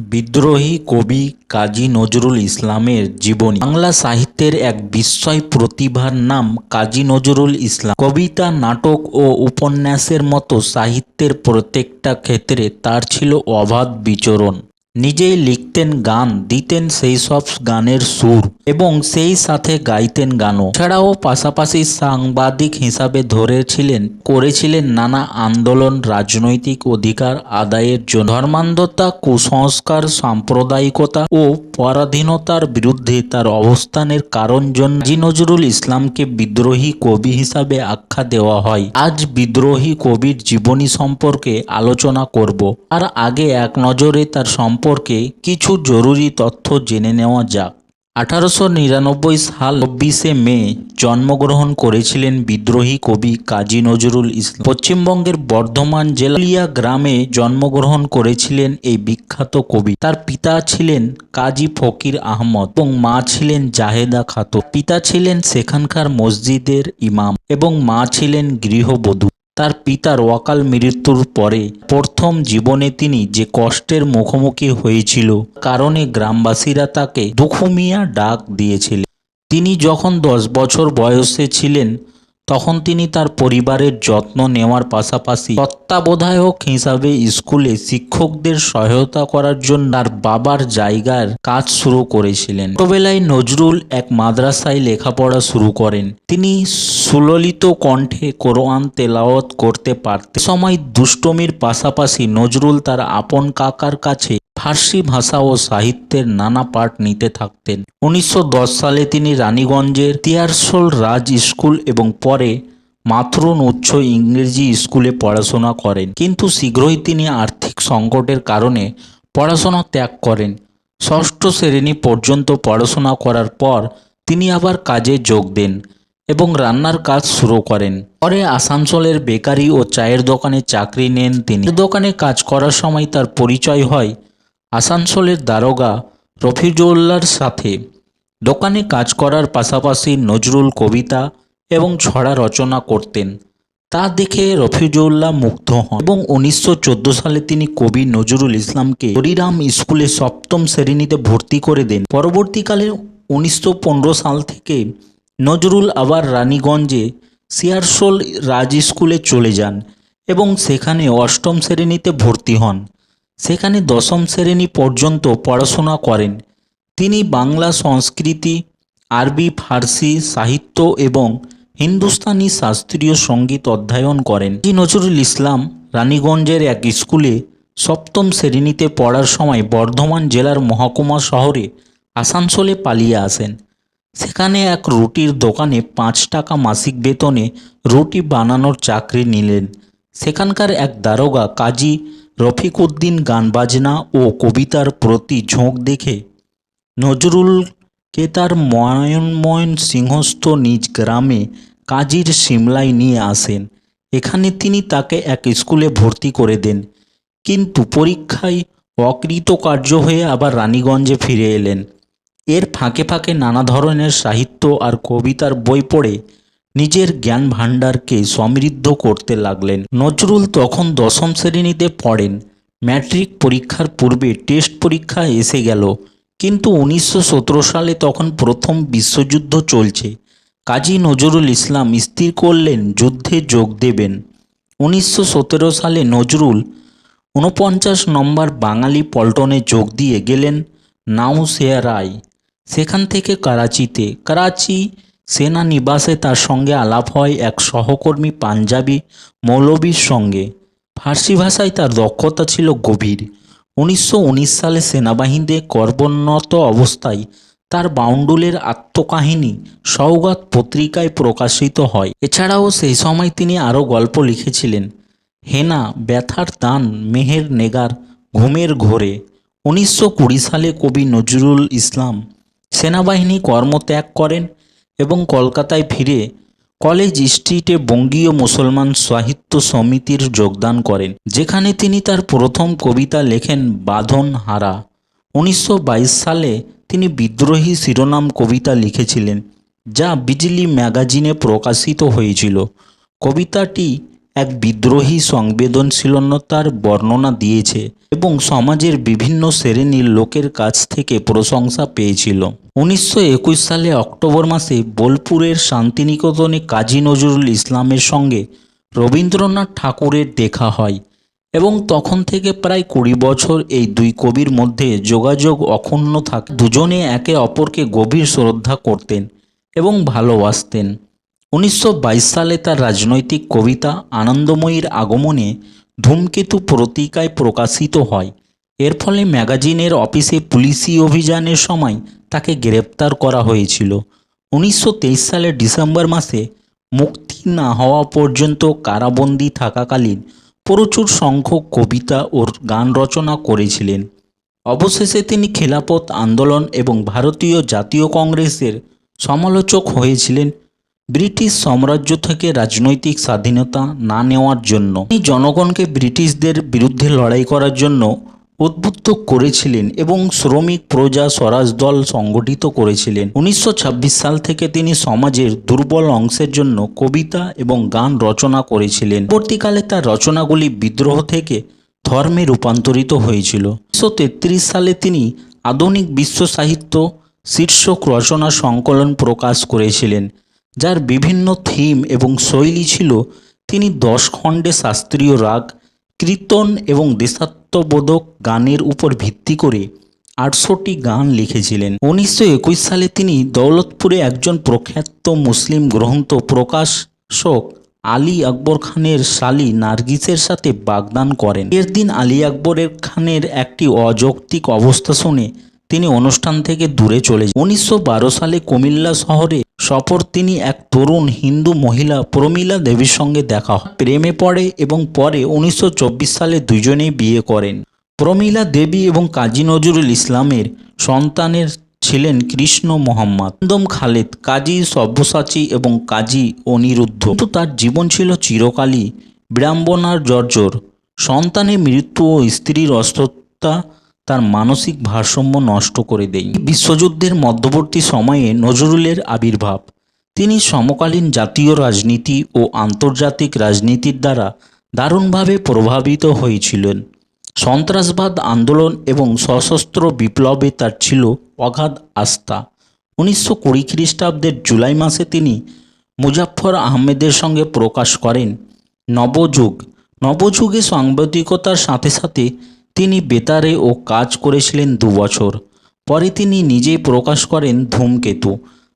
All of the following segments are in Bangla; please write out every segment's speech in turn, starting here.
বিদ্রোহী কবি কাজী নজরুল ইসলামের জীবনী। বাংলা সাহিত্যের এক বিস্ময় প্রতিভার নাম কাজী নজরুল ইসলাম। কবিতা, নাটক ও উপন্যাসের মতো সাহিত্যের প্রত্যেকটা ক্ষেত্রে তার ছিল অবাধ বিচরণ। নিজেই লিখতেন গান, দিতেন সেই সব গানের সুর এবং সেই সাথে গাইতেন গানও। ছাড়াও পাশাপাশি সাংবাদিক হিসাবে ধরেছিলেন, করেছিলেন নানা আন্দোলন, রাজনৈতিক অধিকার আদায়ের জন্য। ধর্মান্ধতা, কুসংস্কার, সাম্প্রদায়িকতা ও পরাধীনতার বিরুদ্ধে তার অবস্থানের কারণ জন্য কাজী নজরুল ইসলামকে বিদ্রোহী কবি হিসাবে আখ্যা দেওয়া হয়। আজ বিদ্রোহী কবির জীবনী সম্পর্কে আলোচনা করব। আর আগে এক নজরে তার সম্পর্কে কিছু জরুরি তথ্য জেনে নেওয়া যাক। আঠারোশো নিরানব্বই সাল চব্বিশে মে জন্মগ্রহণ করেছিলেন বিদ্রোহী কবি কাজী নজরুল ইসলাম। পশ্চিমবঙ্গের বর্ধমান জেলালিয়া গ্রামে জন্মগ্রহণ করেছিলেন এই বিখ্যাত কবি। তার পিতা ছিলেন কাজী ফকির আহমদ এবং মা ছিলেন জাহেদা খাতুন। পিতা ছিলেন সেখানকার মসজিদের ইমাম এবং মা ছিলেন গৃহবধূ। তার পিতার অকাল মৃত্যুর পরে প্রথম জীবনে তিনি যে কষ্টের মুখোমুখি হয়েছিল কারণে গ্রামবাসীরা তাকে দুখুমিয়া ডাক দিয়েছিলেন। তিনি যখন দশ বছর বয়সে ছিলেন, তখন তিনি তার পরিবারের যত্ন নেওয়ার পাশাপাশি তত্ত্বাবধায়ক হিসাবে স্কুলে শিক্ষকদের সহায়তা করার জন্য তার বাবার জায়গার কাজ শুরু করেছিলেন। ছোটবেলায় নজরুল এক মাদ্রাসায় লেখাপড়া শুরু করেন। তিনি সুললিত কণ্ঠে কোরআন তেলাওয়াত করতে পারতেন। সময় দুষ্টমির পাশাপাশি নজরুল তার আপন কাকার কাছে ফার্সি ভাষা ও সাহিত্যের নানা পাঠ নিতে থাকতেন। উনিশশো দশ সালে তিনি রানীগঞ্জের তিয়ারশোল রাজ স্কুল এবং পরে মাথরুন উচ্চ ইংরেজি স্কুলে পড়াশোনা করেন। কিন্তু শীঘ্রই তিনি আর্থিক সংকটের কারণে পড়াশোনা ত্যাগ করেন। ষষ্ঠ শ্রেণি পর্যন্ত পড়াশোনা করার পর তিনি আবার কাজে যোগ দেন এবং রান্নার কাজ শুরু করেন। পরে আসানসোলের বেকারি ও চায়ের দোকানে চাকরি নেন তিনি। দোকানে কাজ করার সময় তার পরিচয় হয় আসানসোলের দারোগা রফিজউল্লার সাথে। দোকানে কাজ করার পাশাপাশি নজরুল কবিতা এবং ছড়া রচনা করতেন। তা দেখে রফিজউল্লাহ মুগ্ধ হন এবং উনিশশো চোদ্দ সালে তিনি কবি নজরুল ইসলামকে হরিরাম স্কুলে সপ্তম শ্রেণীতে ভর্তি করে দেন। পরবর্তীকালে উনিশশো পনেরো সাল থেকে নজরুল আবার রানীগঞ্জে সিয়ারশোল রাজ স্কুলে চলে যান এবং সেখানে অষ্টম শ্রেণীতে ভর্তি হন। সেখানে দশম শ্রেণি পর্যন্ত পড়াশোনা করেন। তিনি বাংলা সংস্কৃতি, আরবি, ফার্সি, সাহিত্য এবং হিন্দুস্তানি শাস্ত্রীয় সংগীত অধ্যয়ন করেন। জি নজরুল ইসলাম রানীগঞ্জের এক স্কুলে সপ্তম শ্রেণীতে পড়ার সময় বর্ধমান জেলার মহকুমা শহরে আসানসোলে পালিয়ে আসেন। সেখানে এক রুটির দোকানে পাঁচ টাকা মাসিক বেতনে রুটি বানানোর চাকরি নিলেন। সেখানকার এক দারোগা কাজী রফিকউদ্দিন গান বাজনা ও কবিতার প্রতি ঝোঁক দেখে নজরুলকে তার ময়নময়ন সিংহস্থ নিজ গ্রামে কাজীর সিমলায় নিয়ে আসেন। এখানে তিনি তাকে এক স্কুলে ভর্তি করে দেন। কিন্তু পরীক্ষায় অকৃতকার্য হয়ে আবার রানীগঞ্জে ফিরে এলেন। এর ফাঁকে ফাঁকে নানা ধরনের সাহিত্য আর কবিতার বই পড়ে নিজের জ্ঞান ভাণ্ডারকে সমৃদ্ধ করতে লাগলেন। নজরুল তখন দশম শ্রেণীতে পড়েন। ম্যাট্রিক পরীক্ষার পূর্বে টেস্ট পরীক্ষা এসে গেল। কিন্তু উনিশশো সতেরো সালে তখন প্রথম বিশ্বযুদ্ধ চলছে। কাজী নজরুল ইসলাম স্থির করলেন, যুদ্ধে যোগ দেবেন। উনিশশো সতেরো সালে নজরুল ঊনপঞ্চাশ নম্বর বাঙালি পল্টনে যোগ দিয়ে গেলেন নাউশেরায় সেখান থেকে করাচিতে। করাচি সেনানিবাসে তার সঙ্গে আলাপ হয় এক সহকর্মী পাঞ্জাবি মৌলবীর সঙ্গে। ফার্সি ভাষায় তার দক্ষতা ছিল গভীর। উনিশশো উনিশ সালে সেনাবাহিনীতে কর্মরত অবস্থায় তার বাউন্ডুলের আত্মকাহিনী সৌগাত পত্রিকায় প্রকাশিত হয়। এছাড়াও সেই সময় তিনি আরও গল্প লিখেছিলেন, হেনা ব্যথার দান মেহের নেগার ঘুমের ঘোরে। উনিশশো কুড়ি সালে কবি নজরুল ইসলাম সেনাবাহিনী কর্মত্যাগ করেন এবং কলকাতায় ফিরে কলেজ স্ট্রিটে বঙ্গীয় মুসলমান সাহিত্য সমিতির যোগদান করেন, যেখানে তিনি তার প্রথম কবিতা লেখেন বাঁধন হারা উনিশশো বাইশ সালে তিনি বিদ্রোহী শিরোনাম কবিতা লিখেছিলেন, যা বিজলি ম্যাগাজিনে প্রকাশিত হয়েছিল। কবিতাটি এক বিদ্রোহী সংবেদনশীলতার বর্ণনা দিয়েছে এবং সমাজের বিভিন্ন শ্রেণির লোকের কাছ থেকে প্রশংসা পেয়েছিল। উনিশশো একুশ সালে অক্টোবর মাসে বোলপুরের শান্তিনিকেতনে কাজী নজরুল ইসলামের সঙ্গে রবীন্দ্রনাথ ঠাকুরের দেখা হয়। এবং তখন থেকে প্রায় কুড়ি বছর এই দুই কবির মধ্যে যোগাযোগ অক্ষুণ্ণ থাকে দুজনে একে অপরকে গভীর শ্রদ্ধা করতেন এবং ভালোবাসতেন। উনিশশো বাইশ সালে তার রাজনৈতিক কবিতা আনন্দময়ীর আগমনে ধূমকেতু পত্রিকায় প্রকাশিত হয়। এর ফলে ম্যাগাজিনের অফিসে পুলিশি অভিযানের সময় তাকে গ্রেপ্তার করা হয়েছিল। উনিশশো তেইশ সালের ডিসেম্বর মাসে মুক্তি না হওয়া পর্যন্ত কারাবন্দী থাকাকালীন প্রচুর সংখ্যক কবিতা ও গান রচনা করেছিলেন। অবশেষে তিনি খেলাপথ আন্দোলন এবং ভারতীয় জাতীয় কংগ্রেসের সমালোচক হয়েছিলেন। ব্রিটিশ সাম্রাজ্য থেকে রাজনৈতিক স্বাধীনতা না নেওয়ার জন্য। তিনি জনগণকে ব্রিটিশদের বিরুদ্ধে লড়াই করার জন্য উদ্বুদ্ধ করেছিলেন এবং শ্রমিক প্রজা স্বরাজ দল সংগঠিত করেছিলেন। উনিশশো ছাব্বিশ সাল থেকে তিনি সমাজের দুর্বল অংশের জন্য কবিতা এবং গান রচনা করেছিলেন। পরবর্তীকালে তার রচনাগুলি বিদ্রোহ থেকে ধর্মে রূপান্তরিত হয়েছিল। উনিশশো তেত্রিশ সালে তিনি আধুনিক বিশ্ব সাহিত্য শীর্ষক রচনা সংকলন প্রকাশ করেছিলেন, যার বিভিন্ন থিম এবং শৈলী ছিল। তিনি দশ খণ্ডে শাস্ত্রীয় রাগ কীর্তন এবং দেশাত্মবোধক গানের উপর ভিত্তি করে আটশোটি গান লিখেছিলেন। উনিশশো একুশ সালে তিনি দৌলতপুরে একজন প্রখ্যাত মুসলিম গ্রন্থ প্রকাশক আলী আকবর খানের শালি নার্গিসের সাথে বাগদান করেন। এর দিন আলী আকবরের খানের একটি অযৌক্তিক অবস্থা শুনে তিনি অনুষ্ঠান থেকে দূরে চলে যান। উনিশশো বারো সালে কুমিল্লা শহরে সফর তিনি এক তরুণ হিন্দু মহিলা প্রমীলা দেবীর সঙ্গে দেখা হয়। প্রেমে পড়ে এবং পরে উনিশশো চব্বিশ সালে দুজনেই বিয়ে করেন। প্রমীলা দেবী এবং কাজী নজরুল ইসলামের সন্তানের ছিলেন কৃষ্ণ মোহাম্মদ। দম খালেদ, কাজী সব্যসাচী এবং কাজী অনিরুদ্ধ। কিন্তু তার জীবন ছিল চিরকালই বিড়ম্বনার জর্জর। সন্তানের মৃত্যু ও স্ত্রীর অস্ততা তার মানসিক ভারসাম্য নষ্ট করে দেয় বিশ্বযুদ্ধের মধ্যবর্তী সময়ে নজরুলের আবির্ভাব। তিনি সমকালীন জাতীয় রাজনীতি ও আন্তর্জাতিক রাজনীতির দ্বারা দারুণভাবে প্রভাবিত হয়েছিলেন। সন্ত্রাসবাদ আন্দোলন এবং সশস্ত্র বিপ্লবে তার ছিল অগাধ আস্থা। উনিশশো কুড়ি খ্রিস্টাব্দের জুলাই মাসে তিনি মুজাফফর আহমেদের সঙ্গে প্রকাশ করেন। নবযুগ। নবযুগে সাংবাদিকতার সাথে সাথে তিনি বেতারে ও কাজ করেছিলেন দুবছর পরে তিনি নিজেই প্রকাশ করেন ধূমকেতু।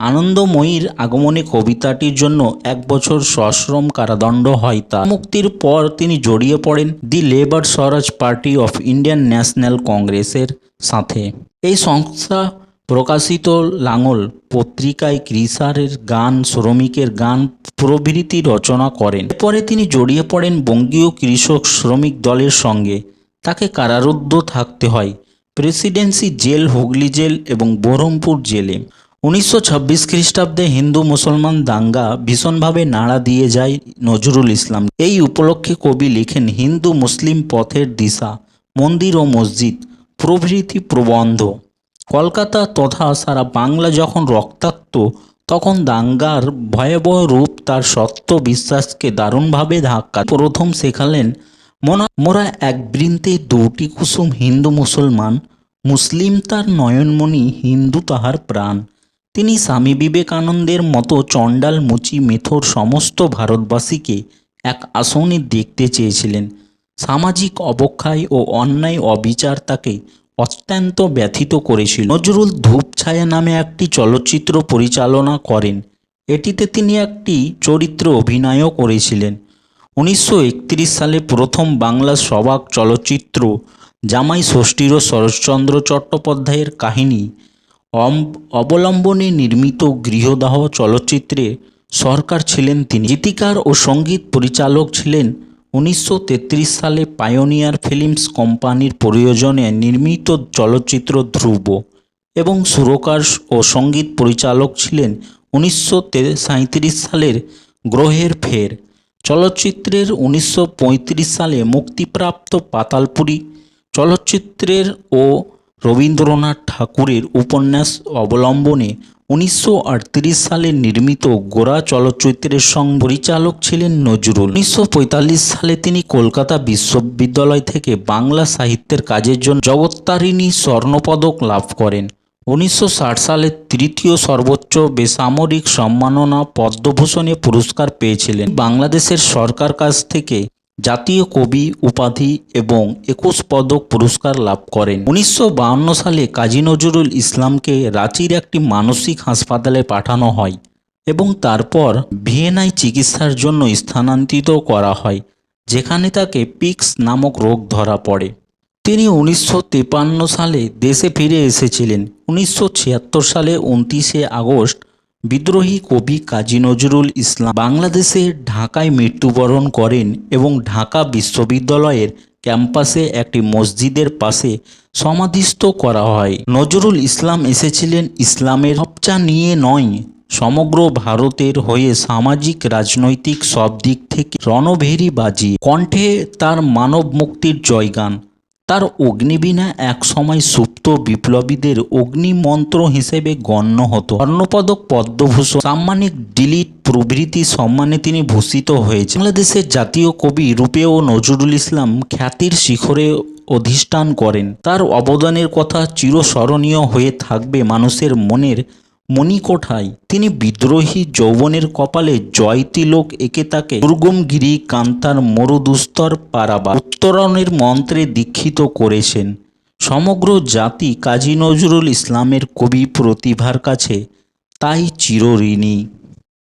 আনন্দময়ীর আগমনে কবিতাটির জন্য এক বছর সশ্রম কারাদণ্ড হয় তা মুক্তির পর তিনি জড়িয়ে পড়েন the labour Swaraj party of Indian national কংগ্রেসের সাথে। এই সংস্থা প্রকাশিত লাঙল পত্রিকায় কৃষারের গান, শ্রমিকের গান, প্রভৃতি রচনা করেন। পরে তিনি জড়িয়ে পড়েন বঙ্গীয় কৃষক শ্রমিক দলের সঙ্গে। তাকে কারারুদ্ধ থাকতে হয়। প্রেসিডেন্সি জেল, হুগলি জেল এবং বহরমপুর জেলে। উনিশশো ছাব্বিশ খ্রিস্টাব্দে হিন্দু মুসলমান দাঙ্গা ভীষণভাবে নাড়া দিয়ে যায় নজরুল ইসলাম। এই উপলক্ষে কবি লিখেন, হিন্দু মুসলিম পথের দিশা, মন্দির ও মসজিদ, প্রভৃতি প্রবন্ধ। কলকাতা তথা সারা বাংলা যখন রক্তাক্ত, তখন দাঙ্গার ভয়াবহ রূপ তার সত্য বিশ্বাসকে দারুণভাবে ধাক্কা প্রথম শেখালেন মোরা এক বৃন্তে দুটি কুসুম হিন্দু মুসলমান, মুসলিম তার নয়নমণি, হিন্দু তাহার প্রাণ। তিনি স্বামী বিবেকানন্দের মতো চণ্ডাল মুচি মেথর সমস্ত ভারতবাসীকে এক আসনে দেখতে চেয়েছিলেন। সামাজিক অবক্ষয় ও অন্যায় অবিচার তাকে অত্যন্ত ব্যথিত করেছিল। নজরুল ধূপছায়া নামে একটি চলচ্চিত্র পরিচালনা করেন। এটিতে তিনি একটি চরিত্র অভিনয়ও করেছিলেন। উনিশশো একত্রিশ সালে প্রথম বাংলা সবাক চলচ্চিত্র জামাই ষষ্ঠীর ও শরৎচন্দ্র চট্টোপাধ্যায়ের কাহিনী অবলম্বনে নির্মিত গৃহদাহ চলচ্চিত্রে সরকার ছিলেন তিনি। গীতিকার ও সংগীত পরিচালক ছিলেন উনিশশো তেত্রিশ সালে পায়োনিয়ার ফিল্মস কোম্পানির প্রয়োজনে নির্মিত চলচ্চিত্র ধ্রুব এবং সুরকার ও সংগীত পরিচালক ছিলেন উনিশশো সাঁইত্রিশ সালের গ্রহের ফের। চলচ্চিত্রের উনিশশো পঁয়ত্রিশ সালে মুক্তিপ্রাপ্ত পাতালপুরি, চলচ্চিত্রের ও রবীন্দ্রনাথ ঠাকুরের উপন্যাস অবলম্বনে উনিশশো আটত্রিশ সালে নির্মিত গোরা চলচ্চিত্রের সঙ্গে পরিচালক ছিলেন নজরুল। উনিশশো পঁয়তাল্লিশ সালে তিনি কলকাতা বিশ্ববিদ্যালয় থেকে বাংলা সাহিত্যের কাজের জন্য জগত্তারিণী স্বর্ণপদক লাভ করেন। উনিশশো ষাট সালে তৃতীয় সর্বোচ্চ বেসামরিক সম্মাননা পদ্মভূষণে পুরস্কার পেয়েছিলেন। বাংলাদেশের সরকার কাছ থেকে জাতীয় কবি, উপাধি এবং একুশ পদক পুরস্কার লাভ করেন। উনিশশো সালে কাজী নজরুল ইসলামকে রাঁচির একটি মানসিক হাসপাতালে পাঠানো হয় এবং তারপর ভিয়েনায় চিকিৎসার জন্য স্থানান্তরিত করা হয়, যেখানে তাকে পিক্স নামক রোগ ধরা পড়ে। তিনি উনিশশো তিপ্পান্ন সালে দেশে ফিরে এসেছিলেন। উনিশশো ছিয়াত্তর সালে উনত্রিশে আগস্ট বিদ্রোহী কবি কাজী নজরুল ইসলাম বাংলাদেশে ঢাকায় মৃত্যুবরণ করেন এবং ঢাকা বিশ্ববিদ্যালয়ের ক্যাম্পাসে একটি মসজিদের পাশে সমাধিস্থ করা হয়। নজরুল ইসলাম এসেছিলেন ইসলামের চর্চা নিয়ে নয়, সমগ্র ভারতের হয়ে সামাজিক, রাজনৈতিক সব দিক থেকে রণভেরি বাজি। কণ্ঠে তার মানব মুক্তির জয়গান। তার অগ্নিবীণা এক সময় সুপ্ত বিপ্লবীদের অগ্নিমন্ত্র হিসেবে গণ্য হতো। স্বর্ণপদক পদ্মভূষণ, সাম্মানিক ডিলিট প্রভৃতি সম্মানে তিনি ভূষিত হয়েছে বাংলাদেশের জাতীয় কবি রূপেও নজরুল ইসলাম খ্যাতির শিখরে অধিষ্ঠান করেন। তার অবদানের কথা চিরস্মরণীয় হয়ে থাকবে মানুষের মনের মণিকোঠায় তিনি বিদ্রোহী যৌবনের কপালে জয় তিলক একে তাকে দুর্গমগিরি কান্তার মরুদুস্তর পারাবা উত্তরণের মন্ত্রে দীক্ষিত করেছেন। সমগ্র জাতি কাজী নজরুল ইসলামের কবি প্রতিভার কাছে তাই চিরঋণী।